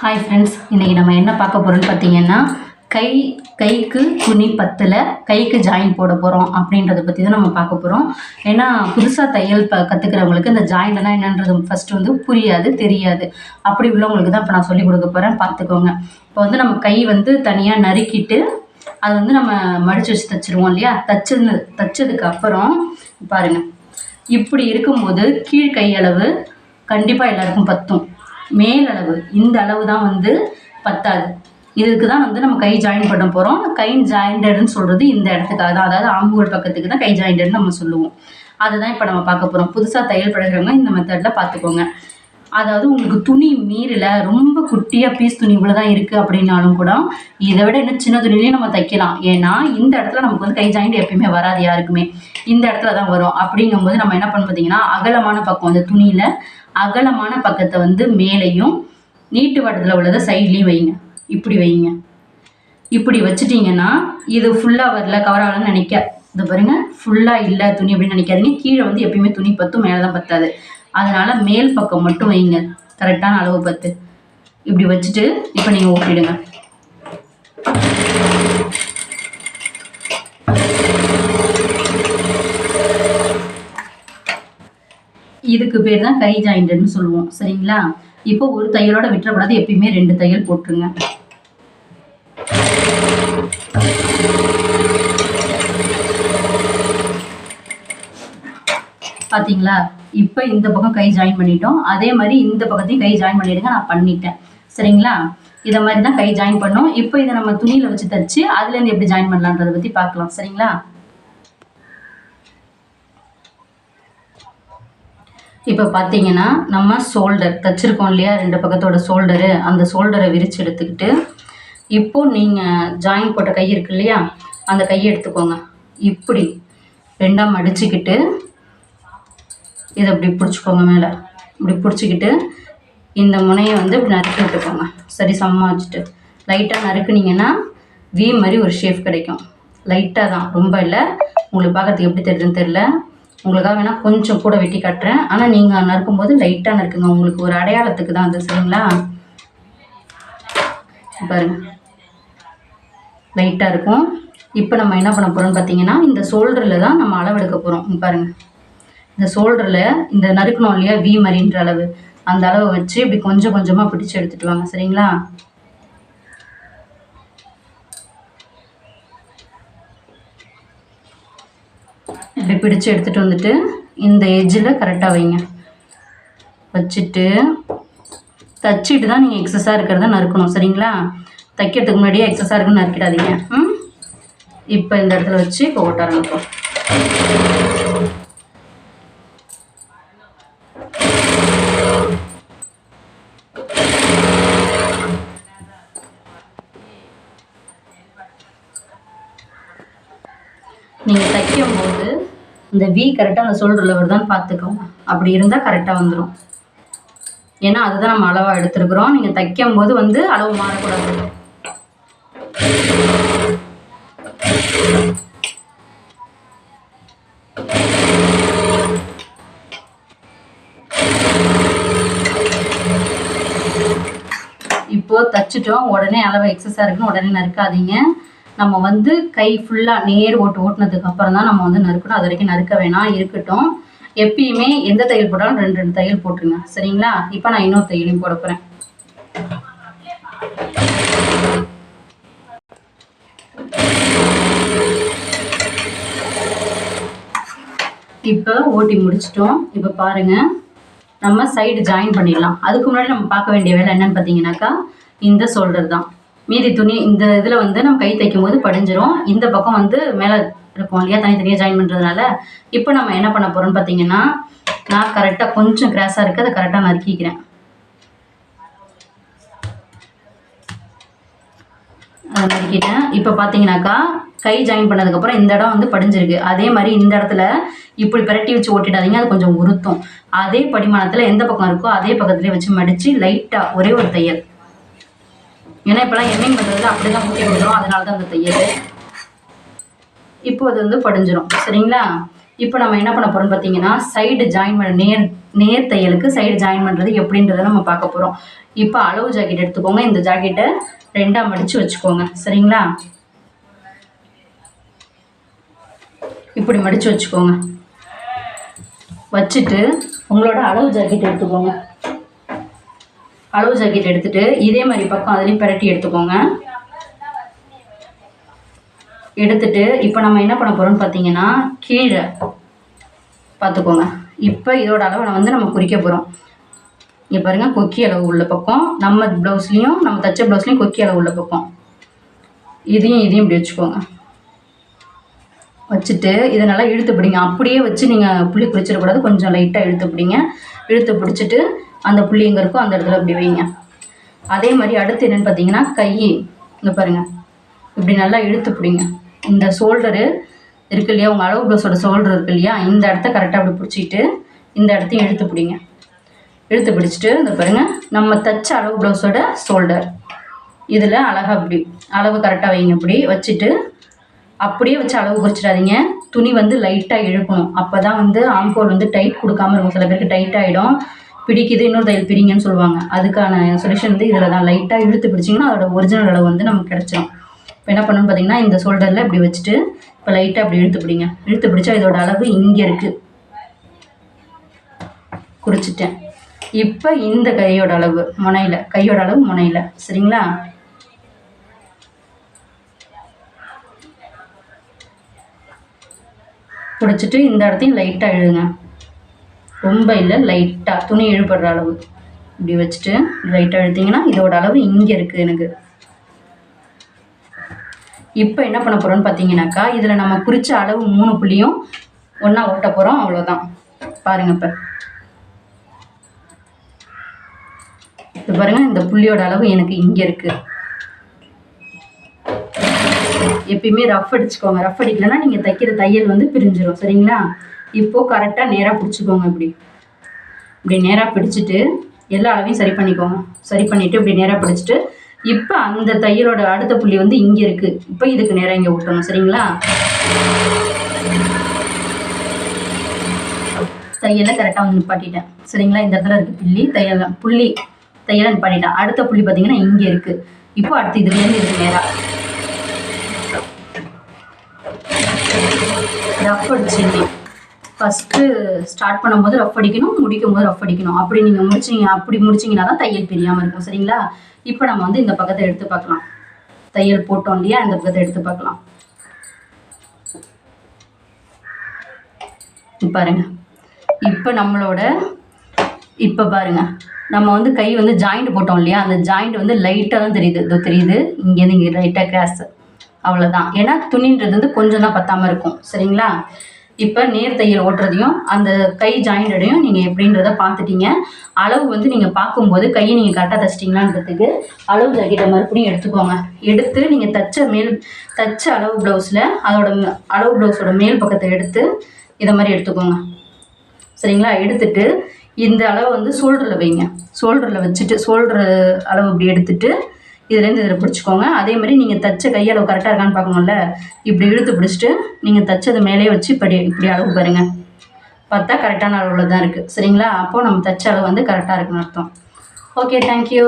Hi friends இன்றைக்கி நம்ம என்ன பார்க்க போகிறோம்னு பார்த்தீங்கன்னா கை கைக்கு துணி பத்தில் கைக்கு ஜாயின் போட போகிறோம் அப்படின்றத பற்றி தான் நம்ம பார்க்க போகிறோம் ஏன்னா புதுசாக தையல் ப கற்றுக்கிறவங்களுக்கு இந்த ஜாயின்லாம் என்னன்றது ஃபஸ்ட்டு வந்து புரியாது தெரியாது. அப்படி உள்ளவங்களுக்கு தான் இப்போ நான் சொல்லிக் கொடுக்க போகிறேன் பார்த்துக்கோங்க. இப்போ வந்து நம்ம கை வந்து தனியாக நறுக்கிட்டு அது வந்து நம்ம மடித்து வச்சு தைச்சிருவோம் இல்லையா? தைச்சது தைச்சதுக்கு அப்புறம் பாருங்கள் இப்படி இருக்கும்போது கீழ் கையளவு கண்டிப்பாக எல்லாருக்கும் பத்தும். மேலளவு. இந்த அளவு தான் வந்து பத்தாது. இதுக்கு தான் வந்து நம்ம கை ஜாயின் பண்ண போகிறோம் கை ஜாயிண்டட்னு சொல்கிறது இந்த இடத்துக்காக தான். அதாவது ஆம்புகள் பக்கத்துக்கு தான் கை ஜாயிண்டட்னு நம்ம சொல்லுவோம். அதுதான் இப்போ நம்ம பார்க்க போகிறோம் புதுசாக தையல் பழகிறவங்க இந்த மெத்தடில் பார்த்துக்கோங்க. அதாவது உங்களுக்கு துணி மீறல ரொம்ப குட்டியாக பீஸ் துணி இவ்வளோ தான் இருக்குது அப்படின்னாலும் கூட இதை விட இன்னும் சின்ன துணிலையும் நம்ம தைக்கலாம். ஏன்னா இந்த இடத்துல நமக்கு வந்து கை ஜாயிண்ட் எப்பயுமே வராது யாருக்குமே. இந்த இடத்துல தான் வரும். அப்படிங்கும்போது நம்ம என்ன பண்ண பார்த்தீங்கன்னா அகலமான பக்கம் அந்த துணியில் அகலமான பக்கத்தை வந்து மேலேயும் நீட்டு வட்டத்தில் உள்ளதை சைட்லேயும் வைங்க. இப்படி வைங்க. இப்படி வச்சுட்டிங்கன்னா இது ஃபுல்லாக வரல கவர் ஆகலன்னு நினைக்க. இது பாருங்க ஃபுல்லாக இல்லை துணி அப்படின்னு நினைக்காதீங்க. கீழே வந்து எப்பயுமே துணி பத்தும் மேலே தான் பத்தாது. அதனால மேல் பக்கம் மட்டும் வைங்க. கரெக்டான அளவு பத்து. இப்படி வச்சுட்டு இப்போ நீங்கள் ஓட்டிடுங்க. இதுக்கு பேர் தான் கை ஜாயிண்ட்னு சொல்லுவோம். சரிங்களா? இப்போ ஒரு தையலோட விட்டுறக்கூடாது. எப்பயுமே ரெண்டு தையல் போட்டுருங்க. பார்த்தீங்களா இப்போ இந்த பக்கம் கை ஜாயின் பண்ணிட்டோம். அதே மாதிரி இந்த பக்கத்தையும் கை ஜாயின் பண்ணிடுங்க. நான் பண்ணிட்டேன். சரிங்களா? இதை மாதிரி தான் கை ஜாயின் பண்ணோம். இப்போ இதை நம்ம துணியில் வச்சு தச்சு அதுலேருந்து எப்படி ஜாயின் பண்ணலான்றதை பற்றி பார்க்கலாம். சரிங்களா? இப்போ பார்த்தீங்கன்னா நம்ம ஷோல்டர் தச்சிருக்கோம் இல்லையா? ரெண்டு பக்கத்தோட ஷோல்டரு அந்த ஷோல்டரை விரித்து எடுத்துக்கிட்டு இப்போது நீங்கள் ஜாயின் போட்ட கை இருக்கு இல்லையா? அந்த கையை எடுத்துக்கோங்க. இப்படி ரெண்டாக மடிச்சுக்கிட்டு இதை இப்படி பிடிச்சிக்கோங்க மேலே. இப்படி பிடிச்சிக்கிட்டு இந்த முனையை வந்து இப்படி நறுக்கி விட்டுக்கோங்க. சரி சமமாக வச்சுட்டு. லைட்டாக நறுக்குனீங்கன்னா வி மாதிரி ஒரு ஷேப் கிடைக்கும். லைட்டாக தான். ரொம்ப இல்லை. உங்களுக்கு பார்க்கறதுக்கு எப்படி தெரியுதுன்னு தெரில உங்களுக்காக வேணால் கொஞ்சம் கூட வெட்டி கட்டுறேன். ஆனால் நீங்கள் நறுக்கும்போது லைட்டாக நறுக்குங்க. உங்களுக்கு ஒரு அடையாளத்துக்கு தான் அது சரிங்களா? பாருங்க. லைட்டாக இருக்கும். இப்போ நம்ம என்ன பண்ண போகிறோம்னு பார்த்தீங்கன்னா இந்த ஷோல்டரில் தான் நம்ம அளவெடுக்க போகிறோம் பாருங்கள் இந்த ஷோல்டரில் இந்த நறுக்கணும் இல்லையா வி மாதிரின்ற அளவு. அந்த அளவை வச்சு இப்படி கொஞ்சம் கொஞ்சமாக பிடிச்சு எடுத்துட்டு வாங்க சரிங்களா? இப்படி பிடிச்சி எடுத்துகிட்டு வந்துட்டு இந்த எஜ்ஜில் கரெக்டாக வைங்க. வச்சுட்டு தச்சுட்டு தான் நீங்கள் எக்ஸஸாக இருக்கிறத நறுக்கணும் சரிங்களா? தைக்கிறதுக்கு முன்னாடியே எக்ஸஸாக இருக்குன்னு நறுக்கிடாதீங்க. ம்? இப்போ இந்த இடத்துல வச்சு இப்போ ஓட்ட ஆரம்பிப்போம். நீங்கள் தைக்கும் போது இந்த வி கரெக்டாக அந்த ஷோல்டரில் வருதான்னு பார்த்துக்கோங்க. அப்படி இருந்தால் கரெக்டாக வந்துடும் ஏன்னா அதுதான் நம்ம அளவாக எடுத்துருக்குறோம். நீங்கள் தைக்கும்போது வந்து அளவு மாறக்கூடாது. இப்போ தச்சுட்டோம். உடனே அளவு எக்ஸஸாக இருக்குன்னு உடனே நறுக்காதீங்க. நம்ம வந்து கை ஃபுல்லாக நேர் ஓட்டு ஓட்டினதுக்கு அப்புறம் தான் நம்ம வந்து நறுக்கணும். அது வரைக்கும் நறுக்க வேணாம் இருக்கட்டும். எப்பயுமே எந்த தையல் போட்டாலும் ரெண்டு ரெண்டு தையல் போட்டுருங்க. சரிங்களா? இப்போ நான் இன்னொரு தையலையும் போட போகிறேன் இப்போ ஓட்டி முடிச்சிட்டோம். இப்போ பாருங்கள் நம்ம சைடு ஜாயின் பண்ணிடலாம். அதுக்கு முன்னாடி நம்ம பார்க்க வேண்டிய வேலை என்னன்னு பார்த்தீங்கன்னாக்கா இந்த ஷோல்டர் தான். மீதி துணி இந்த இதில் வந்து நம்ம கை தைக்கும் போது படிஞ்சிரும். இந்த பக்கம் வந்து மேலே இருக்கும் இல்லையா? தனித்தனியாக ஜாயின் பண்ணுறதுனால இப்போ நம்ம என்ன பண்ண போகிறோம்னு பார்த்தீங்கன்னா நான் கரெக்டாக கொஞ்சம் கிராஸாக இருக்குது அதை கரெக்டாக நறுக்கிக்கிறேன். அதை நறுக்கிட்டேன். இப்போ பார்த்தீங்கன்னாக்கா கை ஜாயின் பண்ணதுக்கப்புறம் இந்த இடம் வந்து படிஞ்சிருக்கு. அதே மாதிரி இந்த இடத்துல இப்படி பிரட்டி வச்சு ஓட்டிடாதீங்க அது கொஞ்சம் உருத்தும் அதே படிமானத்தில் எந்த பக்கம் இருக்கோ அதே பக்கத்துலேயே வச்சு மடித்து லைட்டாக ஒரே ஒரு தையல். ஏன்னா இப்போலாம் எண்ணெய் பண்ணுறதுல அப்படி தான் ஊற்றி விடுறோம் அதனால தான் அந்த தையல். இப்போ அது வந்து படிஞ்சிடும் சரிங்களா? இப்போ நம்ம என்ன பண்ண போகிறோம்னு பார்த்தீங்கன்னா சைடு ஜாயின் பண்ண நேர் நேர் தையலுக்கு சைடு ஜாயின் பண்ணுறது எப்படின்றத நம்ம பார்க்க போகிறோம் இப்போ அளவு ஜாக்கெட் எடுத்துக்கோங்க. இந்த ஜாக்கெட்டை ரெண்டாக மடித்து வச்சுக்கோங்க. சரிங்களா? இப்படி மடித்து வச்சுக்கோங்க. வச்சுட்டு உங்களோட அளவு ஜாக்கெட் எடுத்துக்கோங்க. அளவு ஜாக்கெட் எடுத்துகிட்டு இதே மாதிரி பக்கம் அதுலேயும் பிரட்டி எடுத்துக்கோங்க. எடுத்துட்டு இப்போ நம்ம என்ன பண்ண போகிறோம்னு பார்த்தீங்கன்னா கீழே பார்த்துக்கோங்க இப்போ இதோட அளவை வந்து நம்ம குறிக்க போகிறோம் இங்கே பாருங்கள் கொக்கி அளவு உள்ள பக்கம். நம்ம ப்ளவுஸ்லேயும் நம்ம தச்ச ப்ளவுஸ்லேயும் கொக்கி அளவு உள்ள பக்கம். இதையும் இதையும் இப்படி வச்சுக்கோங்க. வச்சுட்டு இதை நல்லா இழுத்து பிடிங்க. அப்படியே வச்சு நீங்கள் புள்ளி குறிச்சிடக்கூடாது. கொஞ்சம் லைட்டாக இழுத்து பிடிங்க. இழுத்து பிடிச்சிட்டு அந்த புள்ளி எங்கே இருக்கோ அந்த இடத்துல இப்படி வைங்க. அதே மாதிரி அடுத்து என்னென்னு பார்த்தீங்கன்னா கை. இங்கே பாருங்கள் இப்படி நல்லா இழுத்து பிடிங்க. இந்த ஷோல்டரு இருக்கு இல்லையா? உங்கள் அளவு ப்ளவுஸோட ஷோல்டர் இருக்கு இல்லையா? இந்த இடத்த கரெக்டாக அப்படி பிடிச்சிட்டு இந்த இடத்தையும் இழுத்து பிடிங்க. இழுத்து பிடிச்சிட்டு இந்த பாருங்கள் நம்ம தச்ச அளவு ப்ளவுஸோட ஷோல்டர் இதில் அழகாக அப்படி அளவு கரெக்டாக வைங்க இப்படி வச்சுட்டு அப்படியே வச்சு அளவு குறிச்சிடாதீங்க. துணி வந்து லைட்டாக இழுக்கணும். அப்போ தான் வந்து ஆம்கோல் வந்து டைட் கொடுக்காம இருக்கும். சில பேருக்கு டைட் ஆகிடும் பிடிக்குது இன்னொரு தையல் பிரிங்கன்னு சொல்லுவாங்க. அதுக்கான சொல்யூஷன் வந்து இதில் தான். லைட்டாக இழுத்து பிடிச்சிங்கன்னா அதோட ஒரிஜினல் அளவு வந்து நமக்கு கிடச்சிரும். இப்போ என்ன பண்ணணும்னு பார்த்தீங்கன்னா இந்த ஷோல்டரில் இப்படி வச்சுட்டு இப்போ லைட்டாக அப்படி இழுத்து பிடிங்க. இழுத்து பிடிச்சா இதோட அளவு இங்கே இருக்குது குறிச்சிட்டேன். இப்போ இந்த கையோட அளவு முனையில். கையோட அளவு முனையில். சரிங்களா? பிடிச்சிட்டு இந்த இடத்தையும் லைட்டாக எழுதுங்க ரொம்ப இல்லை லைட்டாக துணி இழுபடுற அளவு. இப்படி வச்சுட்டு லைட்டாக இழுத்தீங்கன்னா இதோட அளவு இங்கே இருக்குது எனக்கு. இப்போ என்ன பண்ண போகிறோம்னு பார்த்தீங்கன்னாக்கா இதில் நம்ம குறித்த அளவு மூணு புள்ளியும் ஒன்றா ஓட்ட போகிறோம் அவ்வளோதான் பாருங்கள் இப்போ. இப்போ பாருங்கள் இந்த புள்ளியோட அளவு எனக்கு இங்கே இருக்குது எப்பயுமே ரஃப் அடிச்சுக்கோங்க. ரஃப் அடிக்கலைன்னா நீங்கள் தைக்கிற தையல் வந்து பிரிஞ்சிடும் சரிங்களா? இப்போது கரெக்டாக நேராக பிடிச்சிக்கோங்க இப்படி. இப்படி நேராக பிடிச்சிட்டு எல்லா அளவையும் சரி பண்ணிக்கோங்க. சரி பண்ணிவிட்டு இப்படி நேராக பிடிச்சிட்டு இப்போ அந்த தையலோட அடுத்த புள்ளி வந்து இங்கே இருக்குது இப்போ இதுக்கு நேராக இங்கே விட்டணும் சரிங்களா? தையலை கரெக்டாக வந்து நிப்பாட்டிட்டேன். சரிங்களா? இந்த இடத்துல இருக்குது புள்ளி தையல் புள்ளி தையலை நிப்பாட்டிட்டேன். அடுத்த புள்ளி பார்த்தீங்கன்னா இங்கே இருக்குது இப்போ அடுத்து இதுலேருந்து இருக்கு நேராக ரஃப் அடிச்சிங்க ஃபஸ்ட்டு ஸ்டார்ட் பண்ணும்போது ரஃப் அடிக்கணும் முடிக்கும் போது ரஃப் அடிக்கணும். அப்படி நீங்கள் முடிச்சிங்க அப்படி முடிச்சிங்கன்னா தான் தையல் பிரியாமல் இருக்கும் சரிங்களா? இப்போ நம்ம வந்து இந்த பக்கத்தை எடுத்து பார்க்கலாம். தையல் போட்டோம் இல்லையா? இந்த பக்கத்தை எடுத்து பார்க்கலாம். பாருங்க. இப்போ நம்மளோட இப்போ பாருங்க. நம்ம வந்து கை வந்து ஜாயிண்ட் போட்டோம் இல்லையா? அந்த ஜாயிண்ட் வந்து லைட்டாக தான் தெரியுது. இதோ தெரியுது. இங்கேருந்து இங்கே லைட்டாக கிராஸ் அவ்வளோதான் ஏன்னா துணின்றது வந்து கொஞ்சம் தான் பத்தாமல் இருக்கும். சரிங்களா? இப்போ நேர் தையல் ஓட்டுறதையும் அந்த கை ஜாயிண்டடையும் நீங்கள் எப்படின்றத பார்த்துட்டீங்க. அளவு வந்து நீங்கள் பார்க்கும்போது கையை நீங்கள் கரெக்டாக தச்சிட்டிங்களான்றதுக்கு அளவு ஜாக்கெட்டை மறுபடியும் எடுத்துக்கோங்க. எடுத்து நீங்கள் தச்ச மேல் தச்ச அளவு ப்ளவுஸில் அதோட அளவு ப்ளவுஸோட மேல் பக்கத்தை எடுத்து இதை மாதிரி எடுத்துக்கோங்க. சரிங்களா? எடுத்துட்டு இந்த அளவு வந்து ஷோல்டரில் வைங்க. ஷோல்டரில் வச்சுட்டு ஷோல்டர் அளவு இப்படி எடுத்துட்டு இதுலேருந்து இதில் பிடிச்சிக்கோங்க. அதே மாதிரி நீங்கள் தைச்ச கையளவு கரெக்டாக இருக்கான்னு பார்க்கணும்ல? இப்படி இழுத்து பிடிச்சிட்டு நீங்கள் தைச்சது மேலே வச்சு இப்படி இப்படி அளவு பாருங்கள் பார்த்தா கரெக்டான அளவில் தான் இருக்குது சரிங்களா? அப்போது நம்ம தைச்ச அளவு வந்து கரெக்டாக இருக்குன்னு அர்த்தம். Okay thank you